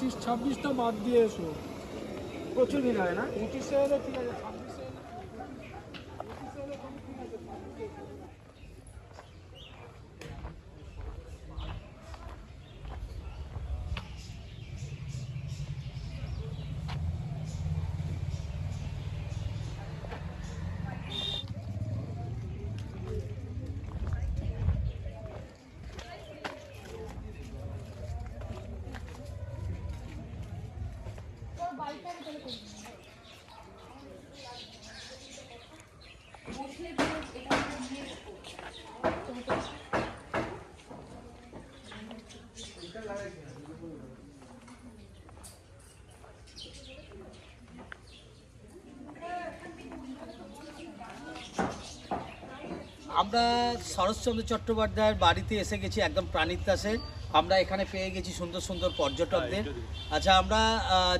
পঁচিশ ছাব্বিশটা বাদ দিয়ে এসো। প্রচুর ভিড় হয় না? পঁচিশ এলে ঠিক আছে। আমরা শরৎচন্দ্র চট্টোপাধ্যায়ের বাড়িতে এসে গেছি একদম প্রাণিতাসে আমরা এখানে পেয়ে গেছি সুন্দর সুন্দর পর্যটকদের। আচ্ছা আমরা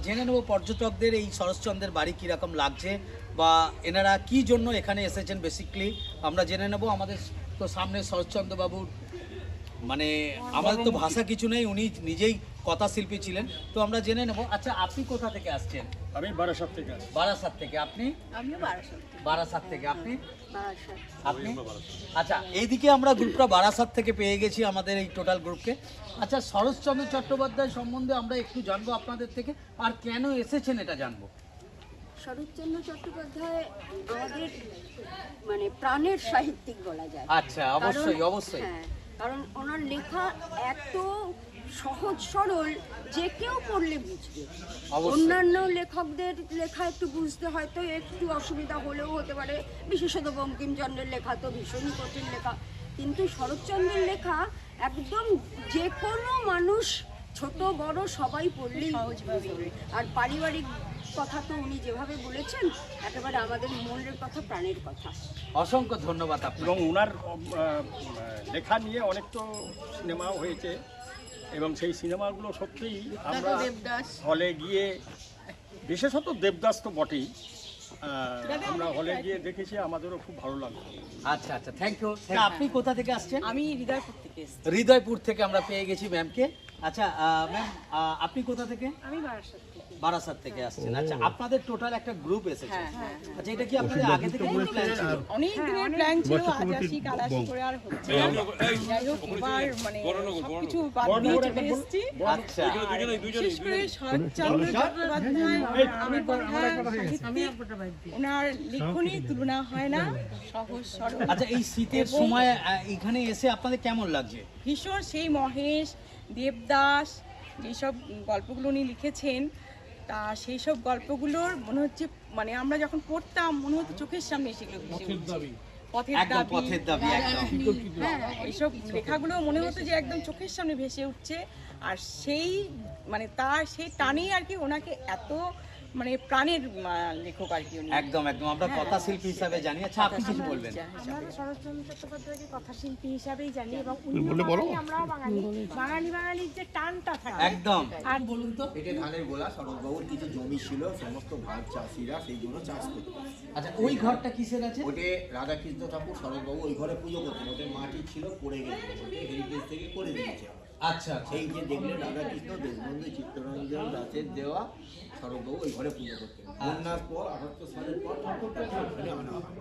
জেনে নেব পর্যটকদের এই শরৎচন্দ্রের বাড়ি কীরকম লাগছে বা এনারা কি জন্য এখানে এসেছেন বেসিকলি আমরা জেনে নেব আমাদের তো সামনে শরৎচন্দ্র বাবুর মানে আমাদের তো ভাষা কিছু নেই উনি নিজেই কথা শিল্পী ছিলেন। তো আমরা জেনে নেব আচ্ছা আপনি কোথা থেকে আসছেন? আমি বারাসাত থেকে আসি। বারাসাত থেকে আপনি? আমিও বারাসাত বারাসাত থেকে আপনি? বারাসাত। আপনি? আচ্ছা এইদিকে আমরা গ্রুপটা বারাসাত থেকে পেয়ে গেছি আমাদের এই টোটাল গ্রুপকে। আচ্ছা শরৎচন্দ্র চট্টোপাধ্যায় সম্বন্ধে আমরা একটু জানব আপনাদের থেকে আর কেন এসেছেন এটা জানব? শরৎচন্দ্র চট্টোপাধ্যায় আমাদের মানে প্রাণের সাহিত্যিক বলা যায়। আচ্ছা অবশ্যই অবশ্যই। হ্যাঁ কারণ ওনার লেখা এত সহজ সরল যে কেউ পড়লে বুঝবে। অন্যান্য লেখকদের লেখা একটু বুঝতে হয়তো একটু অসুবিধা হলেও হতে পারে। বিশেষত বঙ্কিমচন্দ্রের লেখা তো ভীষণই কঠিন লেখা। কিন্তু শরৎচন্দ্রের লেখা একদম যে কোনো মানুষ ছোট বড় সবাই পড়লেই বুঝবে। আর পারিবারিক কথা তো উনি যেভাবে বলেছেন একেবারে আমাদের মনের কথা প্রাণের কথা। অসংখ্য ধন্যবাদ আপনাকে। এবং ওনার লেখা নিয়ে অনেক তো সিনেমাও হয়েছে এবং সেই সিনেমাগুলো সত্যিই আমরা হলে গিয়ে বিশেষত দেবদাস তো বটেই আমরা হলে গিয়ে দেখেছি আমাদেরও খুব ভালো লাগল। আচ্ছা আচ্ছা থ্যাংক ইউ আপনি কোথা থেকে আসছেন? আমি হৃদয়পুর থেকে এসেছি। হৃদয়পুর থেকে আমরা পেয়ে গেছি ম্যামকে আচ্ছা ম্যাম আপনি কোথা থেকে? আমি বারাসাত। থেকে বারাসাত থেকে আসছেন। আচ্ছা আপনাদের টোটাল একটা গ্রুপ এসেছে। হ্যাঁ, আচ্ছা এটা কি আপনাদের আগে থেকে প্ল্যান ছিল? অনেক দিনের প্ল্যান ছিল আজ আসি কাল আসি করে আর হচ্ছে। যাই হোক এবার মানে সবকিছু বাদ দিয়ে চলে এসেছি। আচ্ছা। বিশেষ করে শরৎচন্দ্র চট্টোপাধ্যায় আমি ওনার লেখনী তুলনা হয় না সহজ সরল। আচ্ছা এই শীতের সময় এখানে এসে আপনাদের কেমন লাগছে? ভীষণ সেই মহেশ দেবদাস যেসব গল্পগুলো উনি লিখেছেন তা সেই সব গল্পগুলোর মনে হচ্ছে মানে আমরা যখন পড়তাম মনে হতো চোখের সামনে সেগুলো পথের দাবি। হ্যাঁ এইসব লেখাগুলো মনে হতো যে একদম চোখের সামনে ভেসে উঠছে। আর সেই মানে তার সেই টানেই আর কি ওনাকে এত মানে প্রাণের লেখক আর কি একদম একদম। আমরা কথা শিল্পী হিসাবে জানি। আচ্ছা আপনি কিছু বলবেন? আমরা শরৎচন্দ্র চট্টোপাধ্যায়কে কথাশিল্পী হিসাবেই জানি এবং উনি বাঙালি আমরাও বাঙালি। বাঙালি বাঙালির যে টানটা থাকে। একদম। আর বলুন তো। এটা ধানের গোলা শরৎবাবুর কিছু জমি ছিল সমস্ত ভাগ চাষিরা সেই জন্য চাষ করতো। আচ্ছা ওই ঘরটা কিসের আছে? ওটে রাধাকৃষ্ণ ঠাকুর শরৎবাবু ওই ঘরে পুজো করতেন। ওতে মাটি ছিল পড়ে গেছে। হেরিটেজ থেকে করে দিয়েছে। আচ্ছা আচ্ছা। সেই যে দেখলেন রাধাকৃষ্ণ দেশবন্ধু চিত্তরঞ্জন দাসের দেওয়া শরৎবাবু ওই ঘরে পুজো করতেন। বন্যার পর আটাত্তর সালের পর ঠাকুরটা ওখানে আনা হয়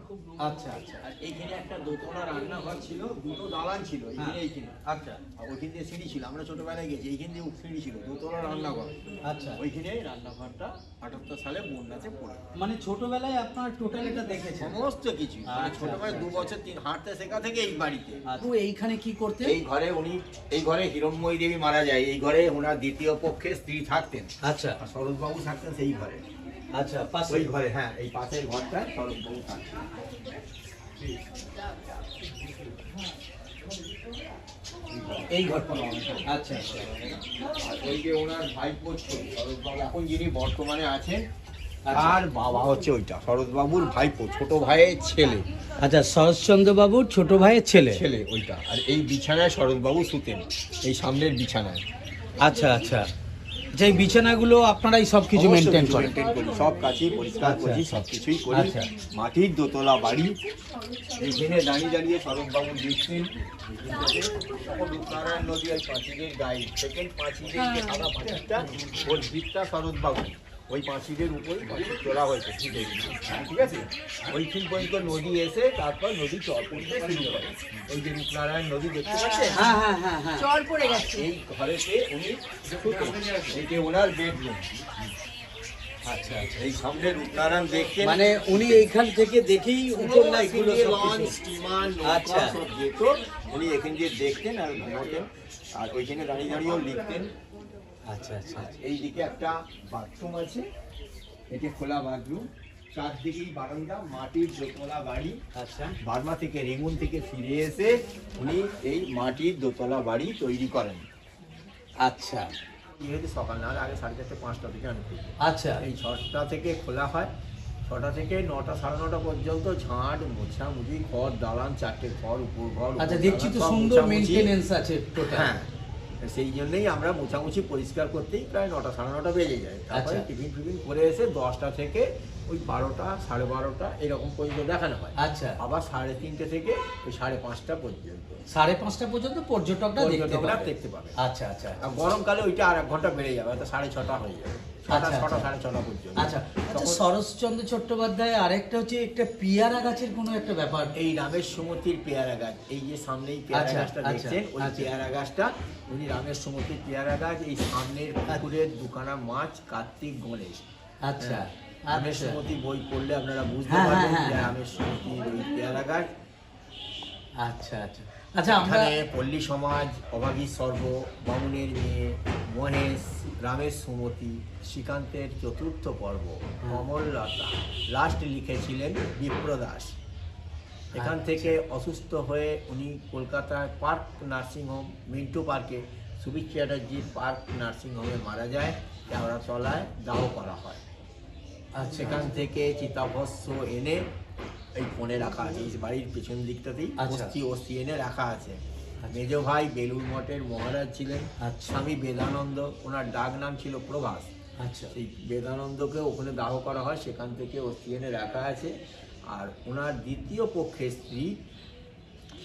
আচ্ছা আচ্ছা। আর এইখানে একটা দোতলা রান্নাঘর ছিল দুটো দালান ছিল এইখানে এইখানে আচ্ছা। আর ওইখান দিয়ে সিঁড়ি ছিল আমরা ছোটবেলায় গেছি এইখান দিয়ে সিঁড়ি ছিল দোতলা রান্নাঘর। আচ্ছা। ওইখানে রান্নাঘরটা আটাত্তর সালে বন্যাতে পড়ে। মানে ছোটবেলায় আপনার টোটাল এটা দেখেছেন? সমস্ত কিছু। মানে ছোটবেলায় দু বছর তিন হাঁটতে শেখা থেকে এই বাড়িতে। তো এইখানে কি করতে এই ঘরে উনি এই ঘরে হিরণময়ী দেবী মারা যায় এই ঘরে ওনার দ্বিতীয় পক্ষে স্ত্রী থাকতেন। আচ্ছা। আর শরৎবাবু থাকতেন সেই ঘরে। আচ্ছা পাশে। ওই ঘরে হ্যাঁ এই পাশের ঘরটায় শরৎবাবু থাকতেন। এই ঘরটা আচ্ছা আচ্ছা। আর ওই যে ওনার ভাইপো ছিল, শরৎবাবু এখন যিনি বর্তমানে আছেন আর বাবা হচ্ছে ওইটা শরৎবাবুর ভাইপো ছোট ভাইয়ের ছেলে। আচ্ছা শরৎচন্দ্র বাবুর ছোট ভাইয়ের ছেলে। ছেলে ওইটা। আর এই বিছানায় শরৎবাবু শুতেন এই সামনের বিছানায়। আচ্ছা আচ্ছা। যে বিছানাগুলো আপনারাই সব কিছু মেনটেন করেন সব কাজই পরিষ্কার আচ্ছা, করি আচ্ছা। সব কিছুই করি। আচ্ছা। মাটির দোতলা বাড়ি এইখানে দাঁড়িয়ে দাঁড়িয়ে সরববাবু দেখছেন। রূপনারায়ণ নদী ওই পাঁচিলের গায়ে সেকেন্ড পাঁচিলের যে সাদা পাঁচিলটা ওর ভিতটা শরৎবাবু ওই পাঁচিলের উপরে পাঁচিল তোলা হয়েছে ঠিক আছে? ঠিক আছে? ওইখান পর্যন্ত নদী এসে তারপর নদী চর পড়তে শুরু করে ওই যে রূপনারায়ণ নদী দেখতে পাচ্ছেন? হ্যাঁ হ্যাঁ হ্যাঁ হ্যাঁ। পড়ে গেছে। এই ঘরেতে উনি। এইটা ওনার বেডরুম আচ্ছা আচ্ছা এই সামনে রূপনারায়ণ দেখতেন মানে উনি এইখান থেকে দেখেই উপর না এগুলো লঞ্চ কিছু। আচ্ছা। আচ্ছা যেত উনি এখান দিয়ে দেখতেন আর ঘুমোতেন। আর ওইখানে দাঁড়িয়ে দাঁড়িয়েও লিখতেন। আচ্ছা আচ্ছা। এইদিকে একটা বাথরুম আছে। এটা খোলা বাথরুম চারদিকেই বারান্দা মাটির দোতলা বাড়ি। আচ্ছা। বার্মা থেকে রেঙ্গুন থেকে ফিরে এসে উনি এই মাটির দোতলা বাড়ি তৈরি করেন। আচ্ছা। যেহেতু সকাল না আগে সাড়ে চারটে পাঁচটা থেকে আমি আচ্ছা। এই ছটা থেকে খোলা হয়। ছটা থেকে নটা সাড়ে নটা পর্যন্ত ঝাঁট মোছামুছি ঘর দালান চারটে ঘর উপর ঘর আচ্ছা দেখছি তো সুন্দর। মেনটেনেন্স আছে টোটাল হ্যাঁ। সেই জন্যই আমরা মোছামুছি পরিষ্কার করতেই প্রায় নটা সাড়ে নটা বেজে যায়। তারপরে আচ্ছা। টিফিন ফিফিন করে এসে দশটা থেকে ওই বারোটা সাড়ে বারোটা এরকম পর্যন্ত দেখানো হয়। আচ্ছা। আবার সাড়ে তিনটে থেকে ওই সাড়ে পাঁচটা পর্যন্ত। সাড়ে পাঁচটা পর্যন্ত পর্যটকরা দেখতে পাবে। দেখতে পাবে। আচ্ছা আচ্ছা। আর গরমকালে ওইটা আর এক ঘণ্টা বেড়ে যাবে হয়তো সাড়ে ছটা হয়ে যাবে। ছটা আচ্ছা, ছটা আচ্ছা। সাড়ে ছটা পর্যন্ত। আচ্ছা আচ্ছা শরৎচন্দ্র চট্টোপাধ্যায় আরেকটা হচ্ছে একটা পিয়ারা গাছের কোনো একটা ব্যাপার। এই রামের সুমতির পেয়ারা গাছ এই যে সামনেই পেয়ারা গাছটা দেখছেন ওই। পেয়ারা গাছটা উনি রামের সুমতির পেয়ারা গাছ এই সামনের পুকুরের দুখানা মাছ কার্তিক গণেশ। আচ্ছা রামের আচ্ছা। সুমতি বই পড়লে আপনারা বুঝতে হ্যাঁ, পারবেন হ্যাঁ, হ্যাঁ। রামের সুমতির ওই পেয়ারা গাছ। আচ্ছা আচ্ছা। আচ্ছা আমরা পল্লী সমাজ অভাগী সর্ব বামুনের মেয়ে মহেশ রামের সুমতি শ্রীকান্তের চতুর্থ পর্ব কমললতা লাস্ট লিখেছিলেন বিপ্রদাস। এখান থেকে অসুস্থ হয়ে উনি কলকাতায় পার্ক নার্সিংহোম মিন্টু পার্কে সুবীর চ্যাটার্জির পার্ক নার্সিংহোমে মারা যায়। কেওড়াতলায় দাহ করা হয়। আর সেখান থেকে চিতাভস্য এনে এই ফোনে রাখা আছে এই বাড়ির পেছন দিকটাতেই আচ্ছা। অস্থি অস্থি এনে রাখা আছে। মেজ ভাই বেলুর মঠের মহারাজ ছিলেন আচ্ছা। স্বামী বেদানন্দ ওনার ডাক নাম ছিল প্রভাস। আচ্ছা। সেই বেদানন্দকে ওখানে দাহ করা হয় সেখান থেকে ও এনে রাখা আছে। আর ওনার দ্বিতীয় পক্ষের স্ত্রী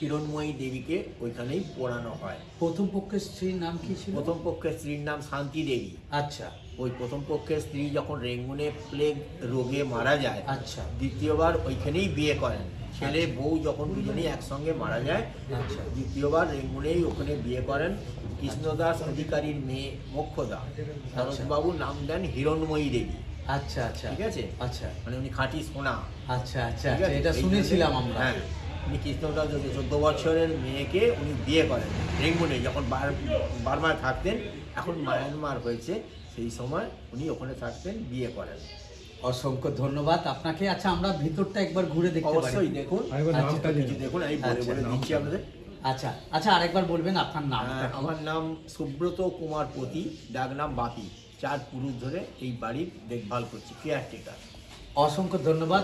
কিরণময়ী দেবীকে ওইখানেই পড়ানো হয়। প্রথম পক্ষের স্ত্রীর নাম কি ছিল? প্রথম পক্ষের স্ত্রীর নাম শান্তি দেবী। আচ্ছা। ওই প্রথম পক্ষের স্ত্রী যখন রেঙ্গুনে প্লেগ রোগে মারা যায় আচ্ছা। দ্বিতীয়বার ওইখানেই বিয়ে করেন। ছেলে বউ যখন দুজনেই একসঙ্গে মারা যায় আচ্ছা। দ্বিতীয়বার রেঙ্গুনেই ওখানে বিয়ে করেন কৃষ্ণদাস অধিকারীর মেয়ে মোক্ষদা। শরৎবাবুর নাম দেন হিরণময়ী দেবী। আচ্ছা আচ্ছা। ঠিক আছে? আচ্ছা। মানে উনি খাঁটি সোনা। আচ্ছা আচ্ছা আচ্ছা? এটা শুনেছিলাম আমরা। হ্যাঁ। উনি কৃষ্ণদাস চোদ্দ বছরের মেয়েকে উনি বিয়ে করেন। রেঙ্গুনে যখন বার- বার্মায় থাকতেন এখন মায়ানমার হয়েছে সেই সময় উনি ওখানে থাকতেন বিয়ে করেন। অসংখ্য ধন্যবাদ আপনাকে। আচ্ছা আমরা ভিতরটা একবার ঘুরে দেখতে পারি। অবশ্যই দেখুন। আচ্ছা, কিছু দেখুন আমি বলে আচ্ছা, বলে দিচ্ছি আপনাদের। আচ্ছা আচ্ছা আরেকবার বলবেন আপনার নামটা আহ, আমার নাম সুব্রত কুমার পতি ডাক নাম বাপি চার পুরুষ ধরে এই বাড়ির দেখভাল করছি কেয়ারটেকার অসংখ্য ধন্যবাদ।